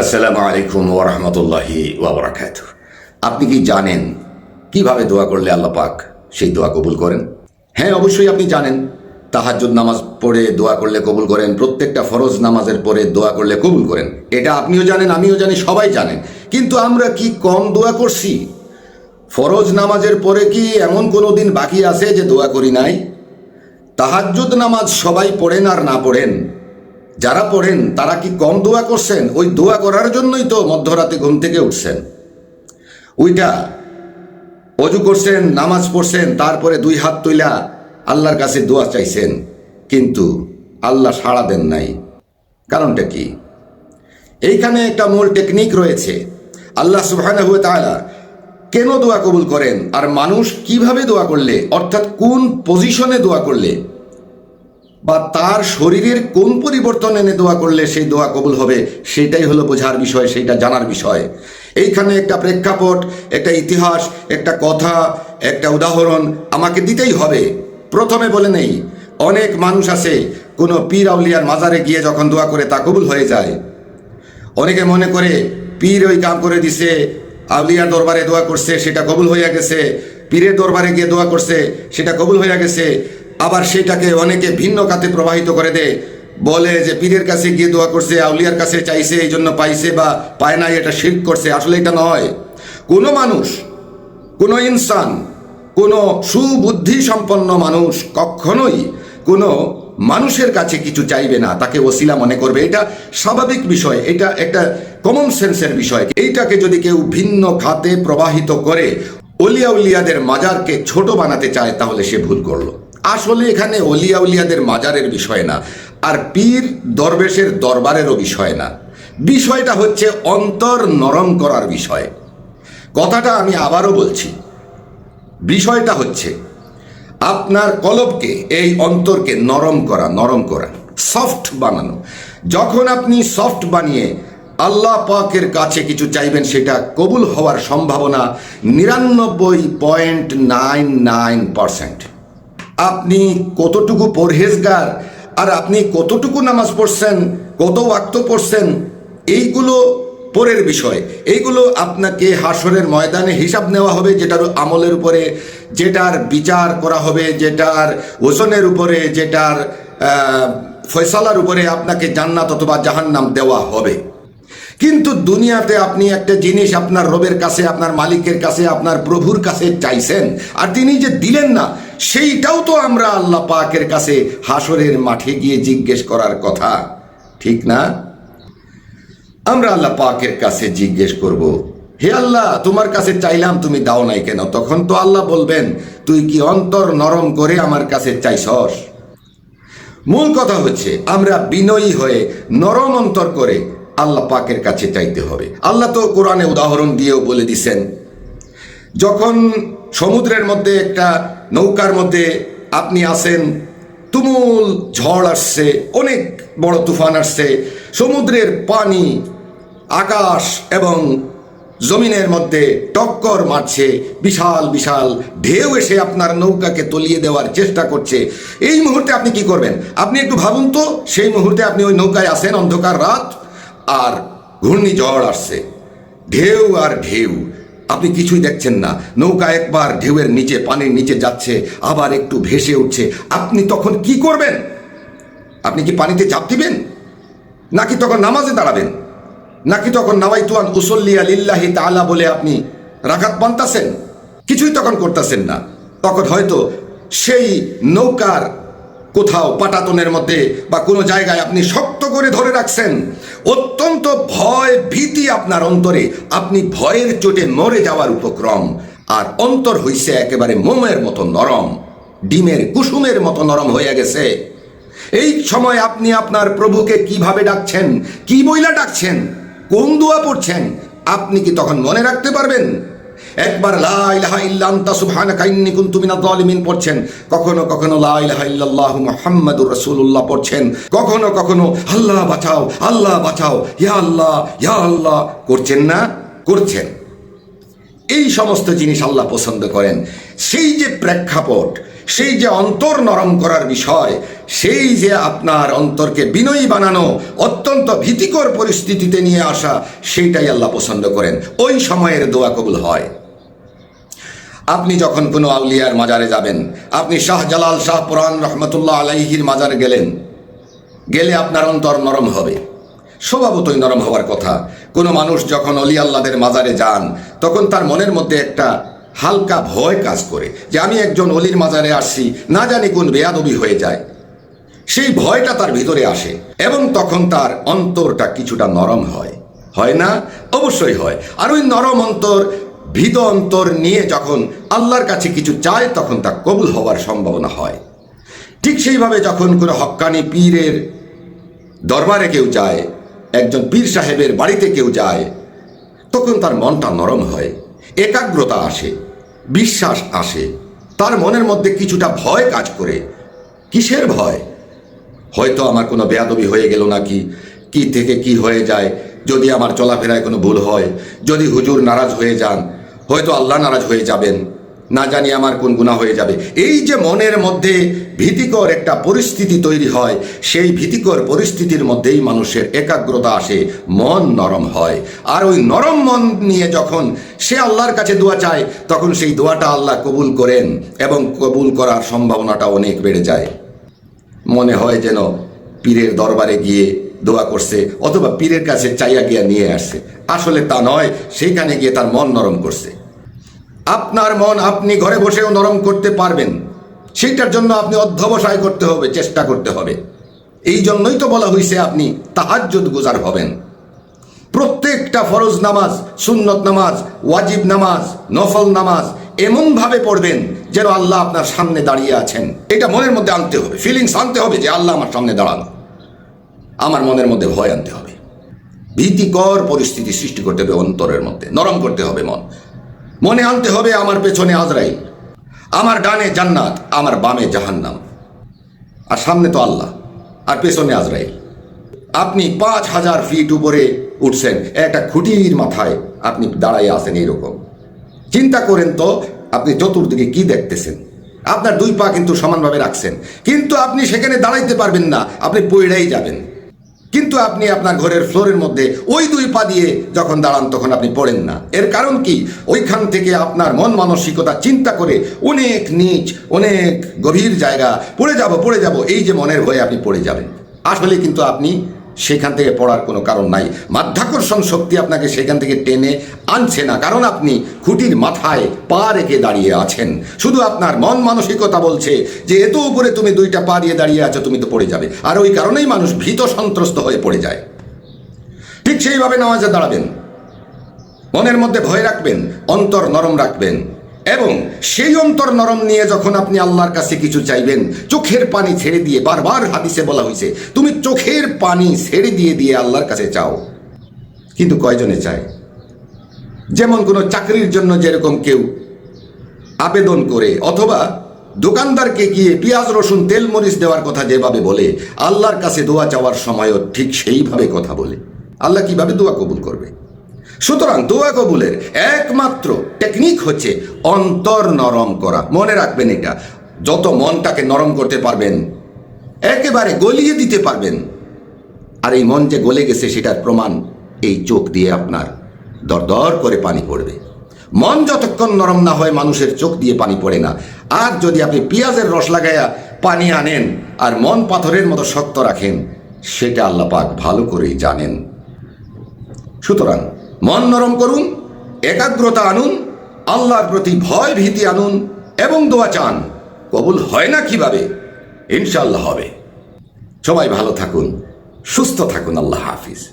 আসসালামু আলাইকুম ওরহমতুল্লাহি ওবরাকাত আপনি কি জানেন কীভাবে দোয়া করলে আল্লাহ পাক সেই দোয়া কবুল করেন? হ্যাঁ অবশ্যই আপনি জানেন। তাহাজ্জুদ নামাজ পড়ে দোয়া করলে কবুল করেন, প্রত্যেকটা ফরজ নামাজের পরে দোয়া করলে কবুল করেন। এটা আপনিও জানেন, আমিও জানি, সবাই জানেন। কিন্তু আমরা কি কম দোয়া করছি? ফরজ নামাজের পরে কি এমন কোনো দিন বাকি আছে যে দোয়া করি নাই? তাহাজ্জুদ নামাজ সবাই পড়েন আর না পড়েন? যারা পড়েন, তারা কি কম দোয়া করছেন? ওই দোয়া করার জন্যই তো মধ্যরাতে ঘুম থেকে উঠছেন। ওইটা অজু করছেন, নামাজ পড়ছেন, তারপরে দুই হাত তুইলা আল্লাহর কাছে দোয়া চাইছেন, কিন্তু আল্লাহ সাড়া দেন নাই। কারণটা কি? এইখানে একটা মূল টেকনিক রয়েছে। আল্লাহ সুবহানাহু ওয়া তাআলা কেন দোয়া কবুল করেন? আর মানুষ কীভাবে দোয়া করলে? অর্থাৎ কোন পজিশনে দোয়া করলে? বা তার শরীরের কোন পরিবর্তন এনে দোয়া করলে সেই দোয়া কবুল হবে সেটাই হলো বোঝার বিষয় সেটা জানার বিষয়। এইখানে একটা প্রেক্ষাপট, একটা ইতিহাস, একটা কথা, একটা উদাহরণ আমাকে দিতেই হবে। প্রথমে বলে নেই, অনেক মানুষ আছে, কোনো পীর আউলিয়ার মাজারে গিয়ে যখন দোয়া করে তা কবুল হয়ে যায়। অনেকে মনে করে, পীর ওই কাম করে দিছে, আউলিয়ার দরবারে দোয়া করছে, সেটা কবুল হইয়া গেছে, পীরের দরবারে গিয়ে দোয়া করছে, সেটা কবুল হইয়া গেছে। আবার সেটাকে অনেকে ভিন্ন খাতে প্রবাহিত করে দেয়। বলে যে পীরের কাছে গিয়ে দোয়া করছে, আউলিয়ার কাছে চাইছে, এই জন্য পাইছে বা পায় নাই, এটা শিল্প করছে। আসলে এটা নয়। কোনো মানুষ, কোনো ইনসান, কোনো সুবুদ্ধি সম্পন্ন মানুষ কখনোই কোনো মানুষের কাছে কিছু চাইবে না। তাকে ওসিলা মনে করবে। এটা স্বাভাবিক বিষয়। এটা একটা কমন সেন্সের বিষয়। এইটাকে যদি কেউ ভিন্ন খাতে প্রবাহিত করে, অলিয়া উলিয়াদের মাজারকে ছোট বানাতে চায়, তাহলে সে ভুল করল। আসলে এখানে অলিয়া উলিয়াদের মাজারের বিষয় না, আর পীর দরবেশের দরবারেরও বিষয় না। বিষয়টা হচ্ছে অন্তর নরম করার বিষয়। কথাটা আমি আবারও বলছি। বিষয়টা হচ্ছে, আপনার কলবকে, এই অন্তরকে নরম করা নরম করা, সফট বানানো। যখন আপনি সফট বানিয়ে আল্লাহ পাকের কাছে কিছু চাইবেন, সেটা কবুল হওয়ার সম্ভাবনা নিরানব্বই পয়েন্ট নাইন নাইন পারসেন্ট। আপনি কতটুকু পরহেজগার আর আপনি কতটুকু নামাজ পড়ছেন, কত ওয়াক্ত পড়ছেন, এইগুলো পরের বিষয়। এইগুলো আপনাকে হাসরের ময়দানে হিসাব নেওয়া হবে, যেটার আমলের উপরে, যেটার বিচার করা হবে, যেটার ওজনের উপরে, যেটার ফয়সালার উপরে আপনাকে জান্নাত অথবা জাহান্নাম দেওয়া হবে। কিন্তু দুনিয়াতে আপনি একটা জিনিস আপনার রবের কাছে, আপনার মালিকের কাছে, আপনার প্রভুর কাছে চাইছেন, আর তিনি যে দিলেন না সেইটাও তো আমরা আল্লাহ পাকের কাছে হাসরের মাঠে গিয়ে জিজ্ঞেস করার কথা। ঠিক না? আমরা আল্লাহ পাকের কাছে জিজ্ঞেস করব, হে আল্লাহ, তোমার কাছে চাইলাম তুমি দাও নাই কেন? তখন তো আল্লাহ বলবেন, তুই কি অন্তর নরম করে আমার কাছে চাইছস? মূল কথা হচ্ছে, আমরা বিনয়ী হয়ে নরম অন্তর করে আল্লাহ পাকের কাছে চাইতে হবে। আল্লাহ তো কোরআনে উদাহরণ দিয়েও বলে দিছেন, যখন সমুদ্রের মধ্যে একটা নৌকার মধ্যে আপনি আসেন তুমুল ঝড় আসছে, অনেক বড় তুফান আসছে। সমুদ্রের পানি, আকাশ এবং জমিনের মধ্যে টক্কর মারছে, বিশাল বিশাল ঢেউ এসে আপনার নৌকাকে তলিয়ে দেওয়ার চেষ্টা করছে। এই মুহূর্তে আপনি কি করবেন? আপনি একটু ভাবুন তো, সেই মুহূর্তে আপনি ওই নৌকায় আসেন অন্ধকার রাত, আর ঘূর্ণিঝড় আসছে। ঢেউ আর ঢেউ। আপনি কিছুই দেখছেন না। নৌকা একবার ঢেউয়ের নিচে, পানির নিচে যাচ্ছে, আবার একটু ভেসে উঠছে। আপনি তখন কি করবেন? আপনি কি পানিতে চাপ দিবেন? নাকি তখন নামাজে দাঁড়াবেন? নাকি তখন নাওয়াইতুয়ান উসল্লিয়া লিল্লাহি তালা বলে আপনি রাখাত বানতাছেন? কিছুই তখন করতেছেন না। তখন হয়তো সেই নৌকার কোথাও পাটাতনের মধ্যে বা কোনো জায়গায় আপনি শক্ত করে ধরে রাখছেন, অত্যন্ত ভয় ভীতি আপনার অন্তরে, আপনি ভয়ের চোটে মরে যাওয়ার উপক্রম। আর অন্তর হইছে একেবারে মোমের মতো নরম, ডিমের কুসুমের মতো নরম হয়ে গেছে। এই সময় আপনি আপনার প্রভুকে কীভাবে ডাকছেন, কি বইলা ডাকছেন, কোন দোয়া পড়ছেন, আপনি কি তখন মনে রাখতে পারবেন? একবার পড়ছেন। কখনো কখনো লা ইলাহা পড়ছেন। কখনো কখনো আল্লাহ বাঁচাও আল্লাহ বাঁচাও ইয়া আল্লাহ ইয়া আল্লাহ করছেন না? করছেন। এই সমস্ত জিনিস আল্লাহ পছন্দ করেন। সেই যে প্রেক্ষাপট সেই যে অন্তর নরম করার বিষয়, সেই যে আপনার অন্তরকে বিনয়ী বানানো, অত্যন্ত ভীতিকর পরিস্থিতিতে নিয়ে আসা, সেইটাই আল্লাহ পছন্দ করেন। ওই সময়ের দোয়া কবুল হয়। আপনি যখন কোনো আউলিয়ার মাজারে যাবেন, আপনি শাহ জালাল শাহ পুরান রহমতুল্লাহ আলাইহির মাজারে গেলেন, গেলে আপনার অন্তর নরম হবে। স্বভাবতই নরম হওয়ার কথা। কোনো মানুষ যখন অলি আল্লাদের মাজারে যান, তখন তার মনের মধ্যে একটা হালকা ভয় কাজ করে যে আমি একজন অলির মাজারে আসছি, না জানি কোন বেয়াদবি হয়ে যায়। সেই ভয়টা তার ভিতরে আসে এবং তখন তার অন্তরটা কিছুটা নরম হয়। হয় না? অবশ্যই হয়। আর ওই নরম অন্তর, ভীত অন্তর নিয়ে যখন আল্লাহর কাছে কিছু চায়, তখন তা কবুল হওয়ার সম্ভাবনা হয়। ঠিক সেইভাবে যখন কোনো হক্কানি পীরের দরবারে কেউ যায়, একজন পীর সাহেবের বাড়িতে কেউ যায়, তখন তার মনটা নরম হয়, একাগ্রতা আসে। বিশ্বাস আসে। তার মনের মধ্যে কিছুটা ভয় কাজ করে। কিসের ভয়? হয়তো আমার কোনো বেয়াদবি হয়ে গেল নাকি? কি থেকে কি হয়ে যায়? যদি আমার চলাফেরায় কোনো ভুল হয়, যদি হুজুর নারাজ হয়ে যান, হয়তো আল্লাহ নারাজ হয়ে যাবেন। না জানি আমার কোন গুণা হয়ে যাবে। এই যে মনের মধ্যে ভীতিকর একটা পরিস্থিতি তৈরি হয়, সেই ভীতিকর পরিস্থিতির মধ্যেই মানুষের একাগ্রতা আসে, মন নরম হয়। আর ওই নরম মন নিয়ে যখন সে আল্লাহর কাছে দোয়া চায়, তখন সেই দোয়াটা আল্লাহ কবুল করেন এবং কবুল করার সম্ভাবনাটা অনেক বেড়ে যায়। মনে হয় যেন পীরের দরবারে গিয়ে দোয়া করছে, অথবা পীরের কাছে চাইয়া গিয়া নিয়ে আসছে। আসলে তা নয়, সেইখানে গিয়ে তার মন নরম করছে। আপনার মন আপনি ঘরে বসেও নরম করতে পারবেন। সেইটার জন্য আপনি অধ্যবসায় করতে হবে, চেষ্টা করতে হবে। এই জন্যই তো বলা হয়েছে আপনি তাহাজ্জুদ গুজার হবেন। প্রত্যেকটা ফরজ নামাজ, সুন্নত নামাজ, ওয়াজিব নামাজ, নফল নামাজ এমনভাবে পড়বেন যেন আল্লাহ আপনার সামনে দাঁড়িয়ে আছেন। এটা মনের মধ্যে আনতে হবে ফিলিংস আনতে হবে যে আল্লাহ আমার সামনে দাঁড়ানো। আমার মনের মধ্যে ভয় আনতে হবে। ভীতিকর পরিস্থিতি সৃষ্টি করতে হবে অন্তরের মধ্যে, নরম করতে হবে মন। মনে আনতে হবে আমার পেছনে আজরাইল। আমার ডানে জান্নাত, আমার বামে জাহান্নাম। আর সামনে তো আল্লাহ, আর পেছনে আজরাইল। আপনি পাঁচ হাজার ফিট উপরে উঠছেন, একটা খুঁটির মাথায় আপনি দাঁড়াই আছেন এইরকম। চিন্তা করেন তো, আপনি চতুর্দিকে কি দেখতেছেন? আপনার দুই পা কিন্তু সমানভাবে রাখছেন। কিন্তু আপনি সেখানে দাঁড়াইতে পারবেন না, আপনি পইড়াই যাবেন। কিন্তু আপনি আপনার ঘরের ফ্লোরের মধ্যে ওই দুই পা দিয়ে যখন দাঁড়ান, তখন আপনি পড়েন না। এর কারণ কি? ওইখান থেকে আপনার মন মানসিকতা চিন্তা করে অনেক নিচ, অনেক গভীর জায়গা, পড়ে যাব পড়ে যাব, এই যে মনের ভয়ে আপনি পড়ে যাবেন। আসলে কিন্তু আপনি সেখান থেকে পড়ার কোনো কারণ নাই। মাধ্যাকর্ষণ শক্তি আপনাকে সেখান থেকে টেনে আনছে না, কারণ আপনি খুঁটির মাথায় পা রেখে দাঁড়িয়ে আছেন। শুধু আপনার মন মানসিকতা বলছে যে, এত উপরে তুমি দুইটা পা দিয়ে দাঁড়িয়ে আছো, তুমি তো পড়ে যাবে। আর ওই কারণেই মানুষ ভীত সন্ত্রস্ত হয়ে পড়ে যায়। ঠিক সেইভাবে নামাজে দাঁড়াবেন। মনের মধ্যে ভয় রাখবেন, অন্তর নরম রাখবেন। এবং সেই অন্তর নরম নিয়ে যখন আপনি আল্লাহর কাছে কিছু চাইবেন, চোখের পানি ছেড়ে দিয়ে বারবার হাদিসে বলা হয়েছে, তুমি চোখের পানি ছেড়ে দিয়ে দিয়ে আল্লাহর কাছে চাও। কিন্তু কয়জনে চায়? যেমন কোনো চাকরির জন্য যেরকম কেউ আবেদন করে, অথবা দোকানদারকে গিয়ে পেঁয়াজ, রসুন, তেল, মরিচ দেওয়ার কথা যেভাবে বলে, আল্লাহর কাছে দোয়া চাওয়ার সময়ও ঠিক সেইভাবে কথা বলে। আল্লাহ কীভাবে দোয়া কবুল করবে? সুতরাং দোয়া কবুলের একমাত্র টেকনিক হচ্ছে অন্তর নরম করা। মনে রাখবেন এটা। যত মনটাকে নরম করতে পারবেন, একেবারে গলিয়ে দিতে পারবেন, আর এই মন যে গলে গেছে সেটার প্রমাণ এই চোখ দিয়ে আপনার দরদর করে পানি পড়বে। মন যতক্ষণ নরম না হয় মানুষের চোখ দিয়ে পানি পড়ে না। আর যদি আপনি পেঁয়াজের রস লাগাইয়া পানি আনেন আর মন পাথরের মতো শক্ত রাখেন, সেটা আল্লাহ পাক ভালো করেই জানেন। সুতরাং মন নরম করুন, একাগ্রতা আনুন, আল্লাহর প্রতি ভয় ভীতি আনুন এবং দোয়া চান। কবুল হয় না কীভাবে? ইনশাল্লাহ হবে। সবাই ভালো থাকুন, সুস্থ থাকুন, আল্লাহ হাফিজ।